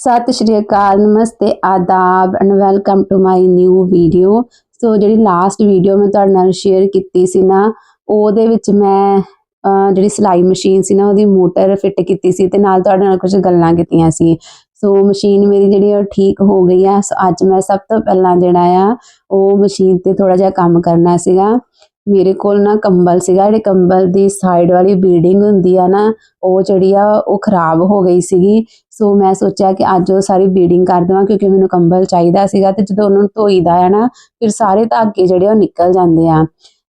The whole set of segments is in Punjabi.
ਸਤਿ ਸ਼੍ਰੀ ਅਕਾਲ, ਨਮਸਤੇ, ਆਦਾਬ and welcome to my new video so ਜਿਹੜੀ ਲਾਸਟ ਵੀਡੀਓ ਮੈਂ ਤੁਹਾਡੇ ਨਾਲ ਸ਼ੇਅਰ ਕੀਤੀ ਸੀ ਨਾ, ਉਹਦੇ ਵਿੱਚ ਮੈਂ ਜਿਹੜੀ ਸਿਲਾਈ ਮਸ਼ੀਨ ਸੀ ਨਾ, ਉਹਦੀ ਮੋਟਰ ਫਿੱਟ ਕੀਤੀ ਸੀ ਤੇ ਨਾਲ ਤੁਹਾਡੇ ਨਾਲ ਕੁਝ ਗੱਲਾਂ ਕੀਤੀਆਂ ਸੀ। ਸੋ ਮਸ਼ੀਨ ਮੇਰੀ ਜਿਹੜੀ ਉਹ ਠੀਕ ਹੋ ਗਈ ਆ। ਸੋ ਅੱਜ ਮੈਂ ਸਭ ਤੋਂ ਪਹਿਲਾਂ ਜਿਹੜਾ ਆ, ਉਹ ਮਸ਼ੀਨ ਤੇ ਥੋੜਾ ਜਿਹਾ ਕੰਮ ਕਰਨਾ ਸੀਗਾ। ਮੇਰੇ ਕੋਲ ਨਾ ਕੰਬਲ ਸੀਗਾ, ਜਿਹੜੇ ਕੰਬਲ ਦੀ ਸਾਈਡ ਵਾਲੀ ਬੀਡਿੰਗ ਹੁੰਦੀ ਆ ਨਾ, ਉਹ ਜਿਹੜੀ ਆ, ਉਹ ਖਰਾਬ ਹੋ ਗਈ ਸੀਗੀ। ਸੋ ਮੈਂ ਸੋਚਿਆ ਕਿ ਅੱਜ ਉਹ ਸਾਰੀ ਬੀਡਿੰਗ ਕਰ ਦੇਵਾਂ, ਕਿਉਂਕਿ ਮੈਨੂੰ ਕੰਬਲ ਚਾਹੀਦਾ ਸੀਗਾ ਤੇ ਜਦੋਂ ਉਹਨੂੰ ਧੋਈਦਾ ਆ ਨਾ, ਫਿਰ ਸਾਰੇ ਧਾਗੇ ਜਿਹੜੇ ਉਹ ਨਿਕਲ ਜਾਂਦੇ ਆ।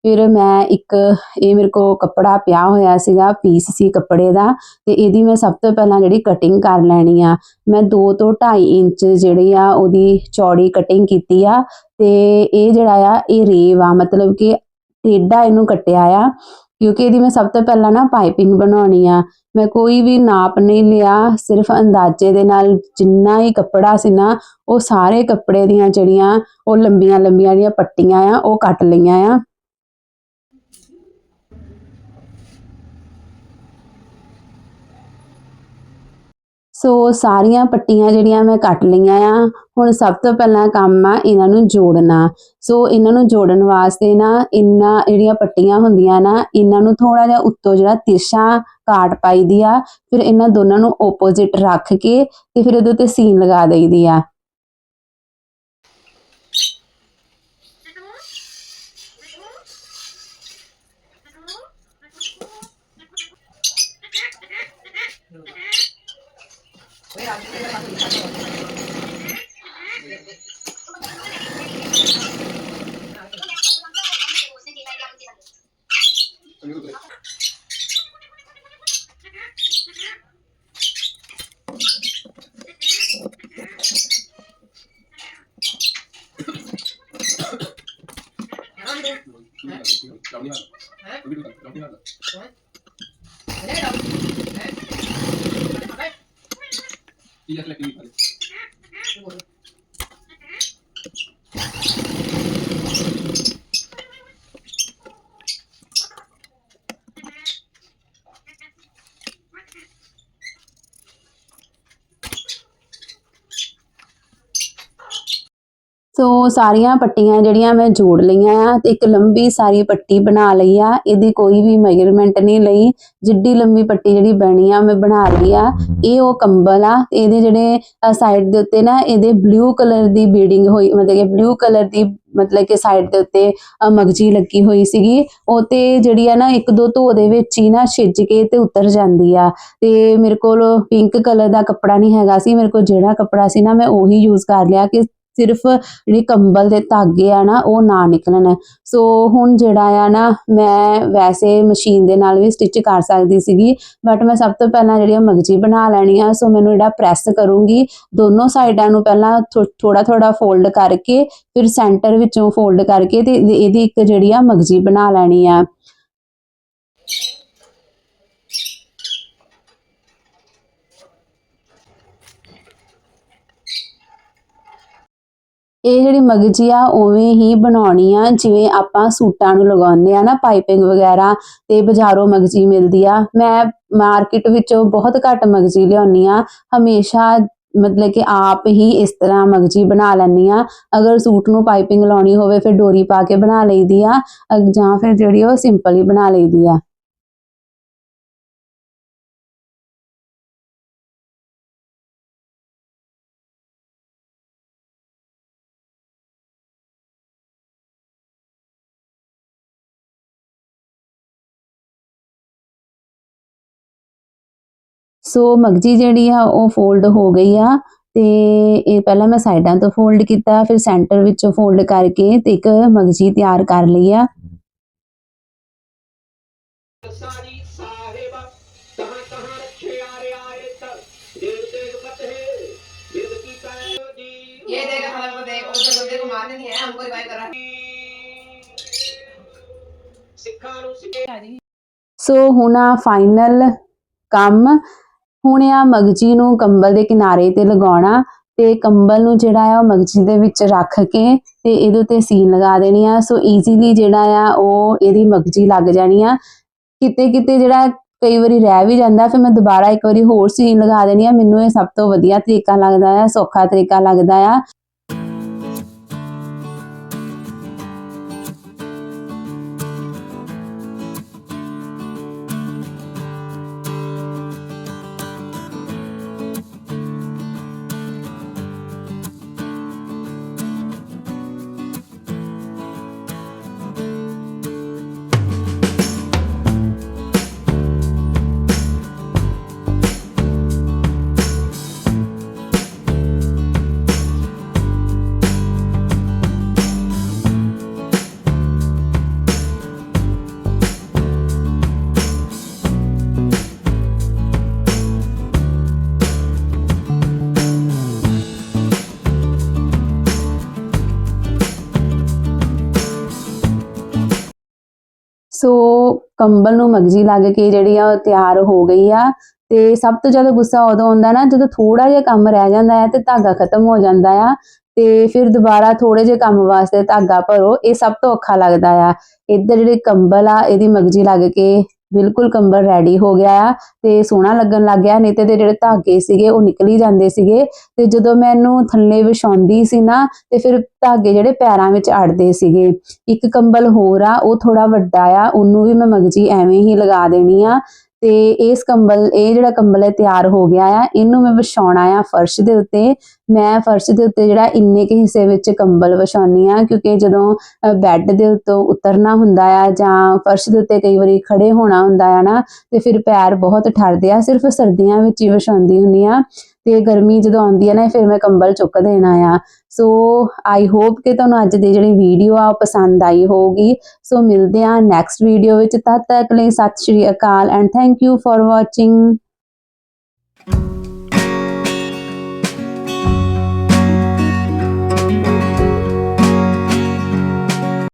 ਫਿਰ ਮੈਂ ਇੱਕ, ਇਹ ਮੇਰੇ ਕੋ ਕੱਪੜਾ ਪਿਆ ਹੋਇਆ ਸੀਗਾ ਪੀਸ ਸੀ ਕੱਪੜੇ ਦਾ, ਤੇ ਇਹਦੀ ਮੈਂ ਸਭ ਤੋਂ ਪਹਿਲਾਂ ਜਿਹੜੀ ਕਟਿੰਗ ਕਰ ਲੈਣੀ ਆ। ਮੈਂ 2 ਤੋਂ 2.5 ਇੰਚ ਜਿਹੜੀ ਆ, ਉਹਦੀ ਚੌੜੀ ਕਟਿੰਗ ਕੀਤੀ ਆ, ਤੇ ਇਹ ਜਿਹੜਾ ਆ, ਇਹ ਰੇਵ ਆ, ਮਤਲਬ ਕਿ ਟੇਢਾ ਇਹਨੂੰ ਕੱਟਿਆ ਆ, ਕਿਉਂਕਿ ਇਹਦੀ ਮੈਂ ਸਭ ਤੋਂ ਪਹਿਲਾਂ ਨਾ ਪਾਈਪਿੰਗ ਬਣਾਉਣੀ ਆ। ਮੈਂ ਕੋਈ ਵੀ ਨਾਪ ਨਹੀਂ ਲਿਆ, ਸਿਰਫ ਅੰਦਾਜ਼ੇ ਦੇ ਨਾਲ ਜਿੰਨਾ ਹੀ ਕੱਪੜਾ ਸੀ ਨਾ, ਉਹ ਸਾਰੇ ਕੱਪੜੇ ਦੀਆਂ ਜਿਹੜੀਆਂ, ਉਹ ਲੰਬੀਆਂ ਲੰਬੀਆਂ ਜਿਹੜੀਆਂ ਪੱਟੀਆਂ ਆ, ਉਹ ਕੱਟ ਲਈਆਂ ਆ। ਸੋ ਸਾਰੀਆਂ ਪੱਟੀਆਂ ਜਿਹੜੀਆਂ ਮੈਂ ਕੱਟ ਲਈਆਂ ਆ, ਹੁਣ ਸਭ ਤੋਂ ਪਹਿਲਾਂ ਕੰਮ ਆ ਇਹਨਾਂ ਨੂੰ ਜੋੜਨਾ। ਸੋ ਇਹਨਾਂ ਨੂੰ ਜੋੜਨ ਵਾਸਤੇ ਨਾ ਇੰਨਾ ਜਿਹੜੀਆਂ ਪੱਟੀਆਂ ਹੁੰਦੀਆਂ ਨਾ, ਇਹਨਾਂ ਨੂੰ ਥੋੜਾ ਜਿਹਾ ਉੱਤੋਂ ਜਿਹੜਾ ਤਿਰਛਾ ਕਾਟ ਪਾਈਦੀ ਆ, ਫਿਰ ਇਹਨਾਂ ਦੋਨਾਂ ਨੂੰ ਆਪੋਜ਼ਿਟ ਰੱਖ ਕੇ ਤੇ ਫਿਰ ਇਹਦੇ ਉੱਤੇ ਸੀਨ ਲਗਾ ਦਈਦੀ ਆ। 老厉害了，老厉害了，老厉害了，来，来，来。Pillas la que me parece. ਉਹ ਸਾਰੀਆਂ ਪੱਟੀਆਂ ਜਿਹੜੀਆਂ ਮੈਂ ਜੋੜ ਲਈਆਂ ਆ ਤੇ ਇੱਕ ਲੰਬੀ ਸਾਰੀ ਪੱਟੀ ਬਣਾ ਲਈ ਆ। ਇਹਦੀ ਕੋਈ ਵੀ ਮੈਜ਼ਰਮੈਂਟ ਨਹੀਂ ਲਈ। ਜਿੱਡੀ ਲੰਬੀ ਪੱਟੀ ਜਿਹੜੀ ਬਣੀ ਆ, ਮੈਂ ਬਣਾ ਲਈ ਆ। ਇਹ ਉਹ ਕੰਬਲ ਆ। ਇਹਦੇ ਜਿਹੜੇ ਸਾਈਡ ਦੇ ਉੱਤੇ ਨਾ, ਇਹਦੇ ਬਲੂ ਕਲਰ ਦੀ ਬੀਡਿੰਗ ਹੋਈ, ਮਤਲਬ ਕਿ ਬਲੂ ਕਲਰ ਦੀ, ਮਤਲਬ ਕਿ ਸਾਈਡ ਦੇ ਉੱਤੇ ਮਗਜੀ ਲੱਗੀ ਹੋਈ ਸੀਗੀ। ਉਹ ਤੇ ਜਿਹੜੀ ਆ ਨਾ, ਇੱਕ ਦੋ ਧੋ ਦੇ ਵਿੱਚ ਹੀ ਨਾ ਛਿੱਜ ਕੇ ਤੇ ਉਤਰ ਜਾਂਦੀ ਆ। ਤੇ ਮੇਰੇ ਕੋਲ ਪਿੰਕ ਕਲਰ ਦਾ ਕੱਪੜਾ ਨਹੀਂ ਹੈਗਾ ਸੀ। ਮੇਰੇ ਕੋਲ ਜਿਹੜਾ ਕੱਪੜਾ ਸੀ ਨਾ, ਮੈਂ ਉਹੀ ਯੂਜ਼ ਕਰ ਲਿਆ ਕਿ ਸਿਰਫ ਜਿਹੜੀ ਕੰਬਲ ਦੇ ਧਾਗੇ ਆ ਨਾ, ਉਹ ਨਾ ਨਿਕਲਣ। ਸੋ ਹੁਣ ਜਿਹੜਾ ਆ ਨਾ, ਮੈਂ ਵੈਸੇ ਮਸ਼ੀਨ ਦੇ ਨਾਲ ਵੀ ਸਟਿਚ ਕਰ ਸਕਦੀ ਸੀਗੀ ਬਟ ਮੈਂ ਸਭ ਤੋਂ ਪਹਿਲਾਂ ਜਿਹੜੀ ਆ ਮਗਜੀ ਬਣਾ ਲੈਣੀ ਆ ਸੋ ਮੈਨੂੰ ਜਿਹੜਾ ਪ੍ਰੈਸ ਕਰੂੰਗੀ, ਦੋਨੋਂ ਸਾਈਡਾਂ ਨੂੰ ਪਹਿਲਾਂ ਥੋੜਾ ਥੋੜਾ ਫੋਲਡ ਕਰਕੇ, ਫਿਰ ਸੈਂਟਰ ਵਿੱਚੋਂ ਫੋਲਡ ਕਰਕੇ ਤੇ ਇਹਦੀ ਇਹਦੀ ਇੱਕ ਜਿਹੜੀ ਆ ਮਗਜੀ ਬਣਾ ਲੈਣੀ ਆ। ਇਹ ਜਿਹੜੀ ਮਗਜੀ ਆ ਉਵੇਂ ਹੀ ਬਣਾਉਣੀ ਆ। ਜਿਵੇਂ ਆਪਾਂ ਸੂਟਾਂ ਨੂੰ ਲਗਾਉਂਦੇ ਆ ਨਾ, ਪਾਈਪਿੰਗ ਵਗੈਰਾ ਤੇ ਬਾਜ਼ਾਰੋਂ ਮਗਜੀ ਮਿਲਦੀ ਆ। ਮੈਂ ਮਾਰਕੀਟ ਵਿੱਚੋਂ ਬਹੁਤ ਘੱਟ ਮਗਜੀ ਲਿਆਉਣੀ ਆ। ਹਮੇਸ਼ਾ ਮਤਲਬ ਕਿ ਆਪ ਹੀ ਇਸ ਤਰ੍ਹਾਂ ਮਗਜੀ ਬਣਾ ਲੈਂਦੀ ਆ। ਅਗਰ ਸੂਟ ਨੂੰ ਪਾਈਪਿੰਗ ਲਾਉਣੀ ਹੋਵੇ, ਫਿਰ ਡੋਰੀ ਪਾ ਕੇ ਬਣਾ ਲਈਦੀ ਆ। ਜਾਂ ਫਿਰ ਜਿਹੜੀ ਉਹ ਸਿੰਪਲ ਹੀ ਬਣਾ ਲਈਦੀ ਆ। ਸੋ ਮਗਜੀ ਜਿਹੜੀ ਆ ਉਹ ਫੋਲਡ ਹੋ ਗਈ ਆ ਤੇ ਇਹ ਪਹਿਲਾਂ ਮੈਂ ਸਾਈਡਾਂ ਤੋਂ ਫੋਲਡ ਕੀਤਾ ਫਿਰ ਸੈਂਟਰ ਵਿੱਚੋਂ ਫੋਲਡ ਕਰਕੇ ਤੇ ਇੱਕ ਮਗਜੀ ਤਿਆਰ ਕਰ ਲਈ ਆ। ਸੋ ਹੁਣ ਫਾਈਨਲ ਕੰਮ। ਹੁਣ ਆ ਮਗਜੀ ਨੂੰ ਕੰਬਲ ਦੇ ਕਿਨਾਰੇ ਤੇ ਲਗਾਉਣਾ ਤੇ ਕੰਬਲ ਨੂੰ ਜਿਹੜਾ ਆ ਉਹ ਮਗਜੀ ਦੇ ਵਿੱਚ ਰੱਖ ਕੇ ਤੇ ਇਹਦੇ ਉੱਤੇ ਸੀਨ ਲਗਾ ਦੇਣੀ ਆ। ਸੋ ਈਜ਼ੀਲੀ ਜਿਹੜਾ ਆ ਉਹ ਇਹਦੀ ਮਗਜੀ ਲੱਗ ਜਾਣੀ ਆ। ਕਿਤੇ ਕਿਤੇ ਜਿਹੜਾ ਕਈ ਵਾਰੀ ਰਹਿ ਵੀ ਜਾਂਦਾ ਫਿਰ ਮੈਂ ਦੁਬਾਰਾ ਇੱਕ ਵਾਰੀ ਹੋਰ ਸੀਨ ਲਗਾ ਦੇਣੀ ਆ। ਮੈਨੂੰ ਇਹ ਸਭ ਤੋਂ ਵਧੀਆ ਤਰੀਕਾ ਲੱਗਦਾ ਆ, ਸੌਖਾ ਤਰੀਕਾ ਲੱਗਦਾ ਆ। ਸੋ ਕੰਬਲ ਨੂੰ ਮਗਜੀ ਲੱਗ ਕੇ ਜਿਹੜੀ ਆ ਉਹ ਤਿਆਰ ਹੋ ਗਈ ਆ ਤੇ ਸਭ ਤੋਂ ਜ਼ਿਆਦਾ ਗੁੱਸਾ ਉਦੋਂ ਆਉਂਦਾ ਨਾ ਜਦੋਂ ਥੋੜਾ ਜਿਹਾ ਕੰਮ ਰਹਿ ਜਾਂਦਾ ਹੈ ਤੇ ਧਾਗਾ ਖਤਮ ਹੋ ਜਾਂਦਾ ਆ ਤੇ ਫਿਰ ਦੁਬਾਰਾ ਥੋੜੇ ਜਿਹੇ ਕੰਮ ਵਾਸਤੇ ਧਾਗਾ ਭਰੋ, ਇਹ ਸਭ ਤੋਂ ਔਖਾ ਲੱਗਦਾ ਆ। ਇੱਧਰ ਜਿਹੜੇ ਕੰਬਲ ਆ, ਇਹਦੀ ਮਗਜੀ ਲੱਗ ਕੇ ਬਿਲਕੁਲ ਕੰਬਲ ਰੈਡੀ ਹੋ ਗਿਆ ਆ ਤੇ ਸੋਹਣਾ ਲੱਗਣ ਲੱਗ ਗਿਆ, ਨਹੀਂ ਤੇ ਦੇ ਜਿਹੜੇ ਧਾਗੇ ਸੀਗੇ ਉਹ ਨਿਕਲੀ ਜਾਂਦੇ ਸੀਗੇ। ਤੇ ਜਦੋਂ ਮੈਂ ਇਹਨੂੰ ਥੱਲੇ ਵਿਛਾਉਂਦੀ ਸੀ ਨਾ, ਤੇ ਫਿਰ ਧਾਗੇ ਜਿਹੜੇ ਪੈਰਾਂ ਵਿੱਚ ਅੜਦੇ ਸੀਗੇ। ਇੱਕ ਕੰਬਲ ਹੋਰ ਆ, ਉਹ ਥੋੜਾ ਵੱਡਾ ਆ, ਉਹਨੂੰ ਵੀ ਮੈਂ ਮਗਜੀ ਐਵੇਂ ਹੀ ਲਗਾ ਦੇਣੀ ਆ। ਤੇ ਇਸ ਕੰਬਲ ਇਹ ਜਿਹੜਾ ਕੰਬਲ ਹੈ ਤਿਆਰ ਹੋ ਗਿਆ ਆ, ਇਹਨੂੰ ਮੈਂ ਵਿਛਾਉਣਾ ਆ ਫਰਸ਼ ਦੇ ਉੱਤੇ। ਮੈਂ ਫਰਸ਼ ਦੇ ਉੱਤੇ ਜਿਹੜਾ ਇੰਨੇ ਕੁ ਹਿੱਸੇ ਵਿੱਚ ਕੰਬਲ ਵਿਛਾਉਣੀ ਆ, ਕਿਉਂਕਿ ਜਦੋਂ ਬੈੱਡ ਦੇ ਉੱਤੋਂ ਉਤਰਨਾ ਹੁੰਦਾ ਆ ਜਾਂ ਫਰਸ਼ ਦੇ ਉੱਤੇ ਕਈ ਵਾਰੀ ਖੜੇ ਹੋਣਾ ਹੁੰਦਾ ਆ ਨਾ, ਤੇ ਫਿਰ ਪੈਰ ਬਹੁਤ ਠਰਦੇ ਆ, ਸਿਰਫ ਸਰਦੀਆਂ ਵਿੱਚ ਹੀ ਵਿਛਾਉਂਦੀ ਹੁੰਦੀ ਆ। ਤੇ ਗਰਮੀ ਜਦੋਂ ਆਉਂਦੀ ਆ ਨਾ ਫਿਰ ਮੈਂ ਕੰਬਲ ਚੁੱਕ ਦੇਣਾ ਆ ਸੋ ਆਈ ਹੋਪ ਕਿ ਤੁਹਾਨੂੰ ਅੱਜ ਦੀ ਜਿਹੜੀ ਵੀਡੀਓ ਆ, ਉਹ ਪਸੰਦ ਆਈ ਹੋਊਗੀ। ਸੋ ਮਿਲਦੇ ਆ ਨੈਕਸਟ ਵੀਡੀਓ ਵਿੱਚ। ਤਦ ਤੱਕ ਲਈ ਸਤਿ ਸ਼੍ਰੀ ਅਕਾਲ and thank you for watching